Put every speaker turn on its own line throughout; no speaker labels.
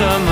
some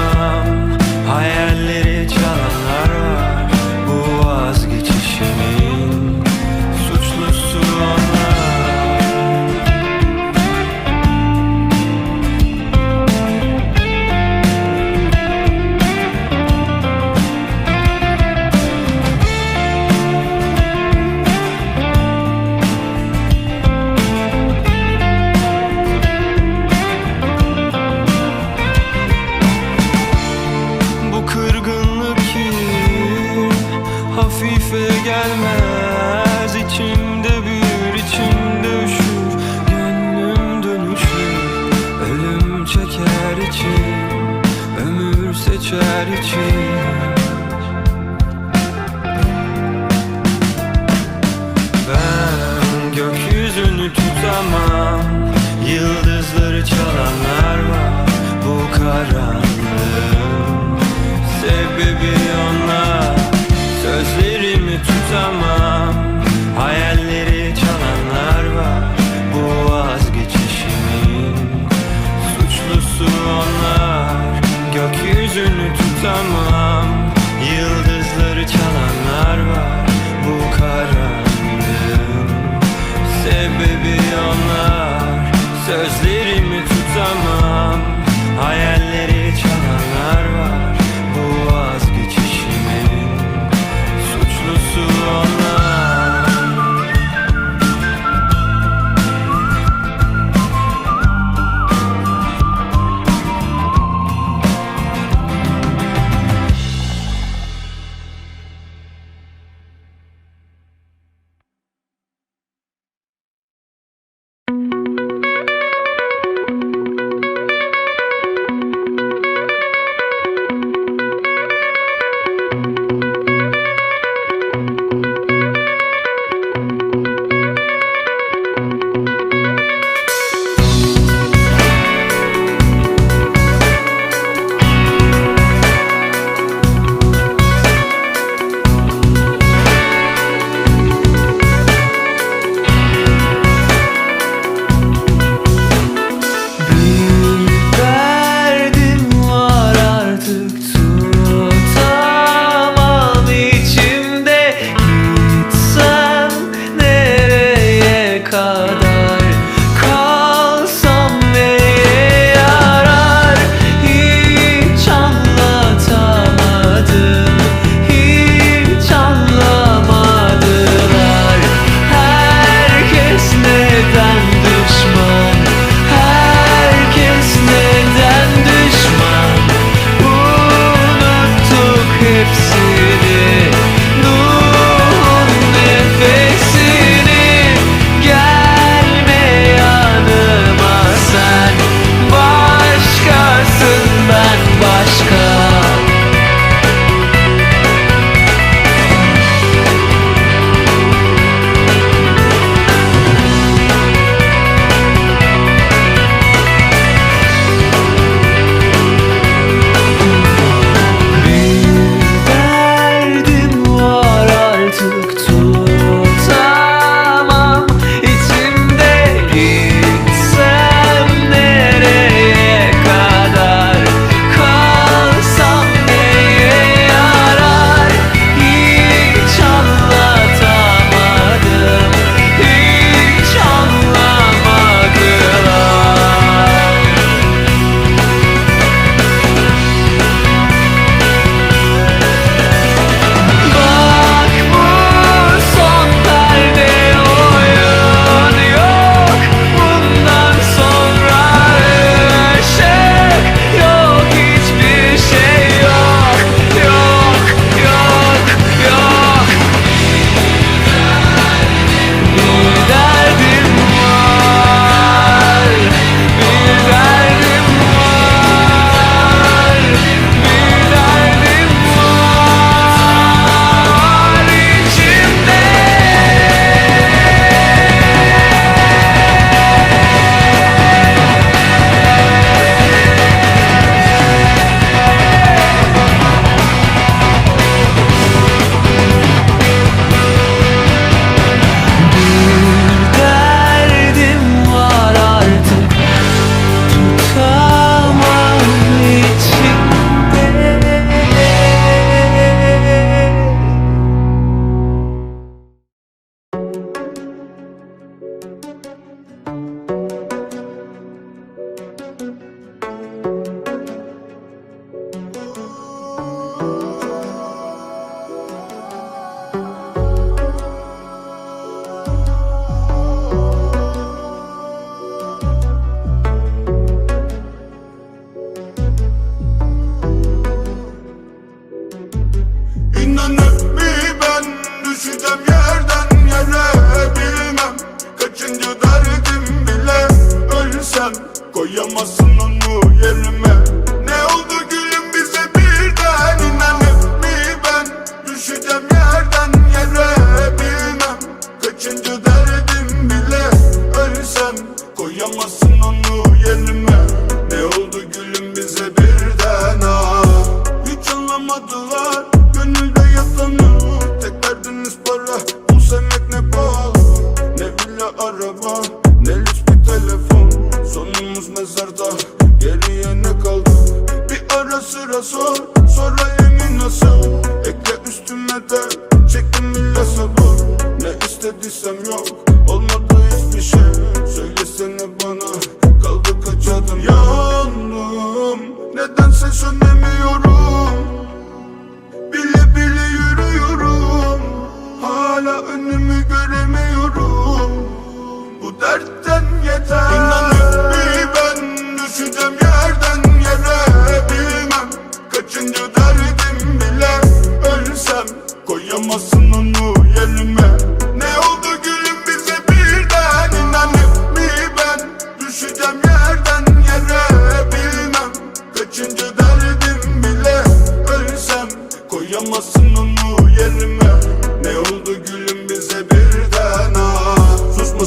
Ben gökyüzünü tutamam Yıldızları çalanlar var Bu karanlığın Sebebi onlar Gökyüzünü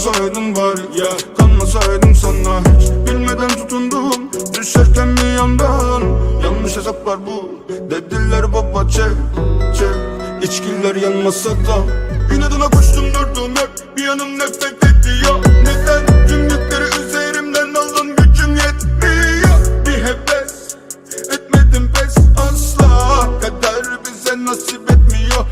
Kanmasaydın bari ya. Kanmasaydım sana hiç. Bilmeden tutundum Düşerken mi yandan. Yanlış hesaplar bu Dediler baba çek çek. İçkiler yanmasa da İnadına koştum durdum hep. Bir yanım nefret ediyor. Neden tüm yükleri üzerimden aldın Gücüm yetmiyor. Bir heves Etmedim pes asla. Kader bize nasip etmiyor.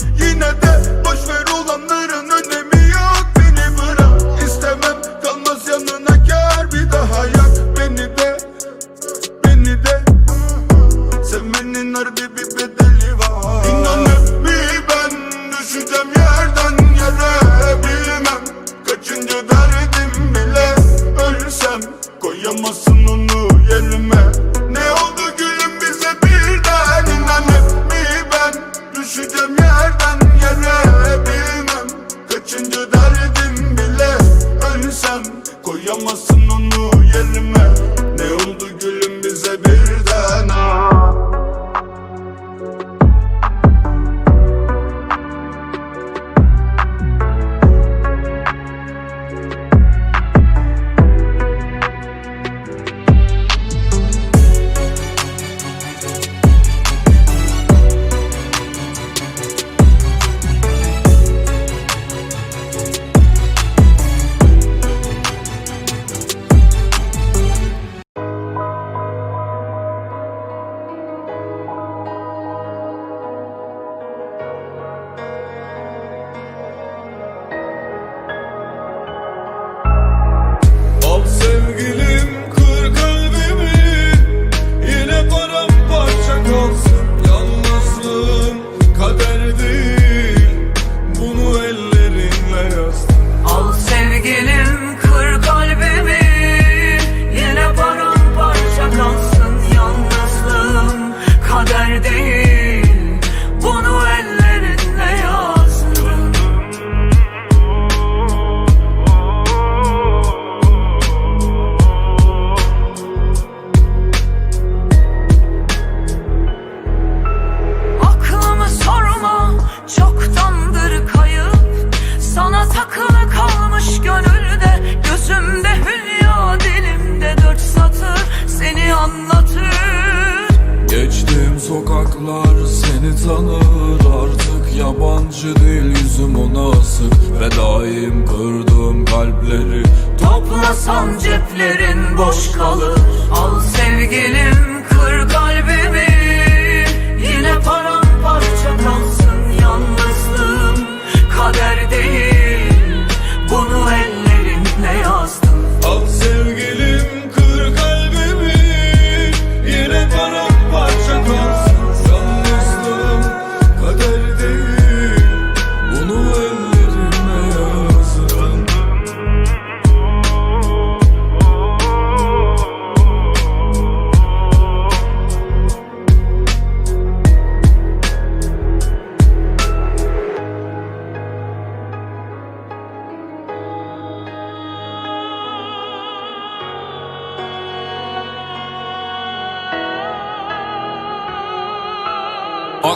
tanır artık. Yabancı değil yüzüm ona asık. Ve daim kırdığım kalpleri.
Toplasan ceplerin boş kalır. Al sevgilim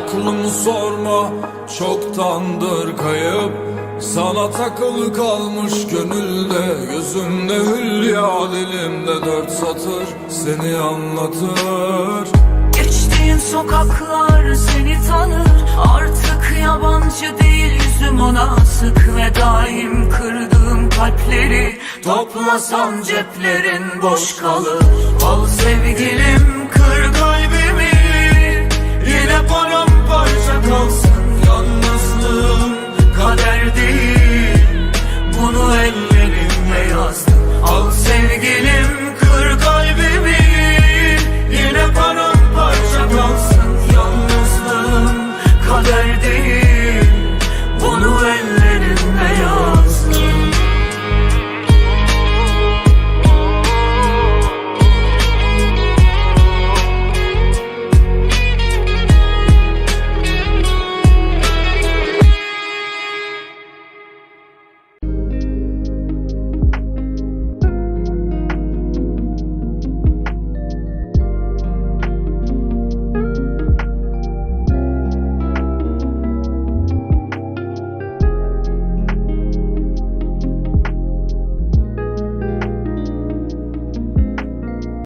Aklım sorma çoktandır kayıp. Sana takılı kalmış gönülde Gözümde hülya dilimde dört satır Seni anlatır.
Geçtiğin sokaklar seni tanır Artık yabancı değil yüzüm ona sık Ve daim kırdığım kalpleri. Toplasan ceplerin boş kalır Al sevgilim kır kalbimi. Yine paramparça kalsın Yalnızlığım kader değil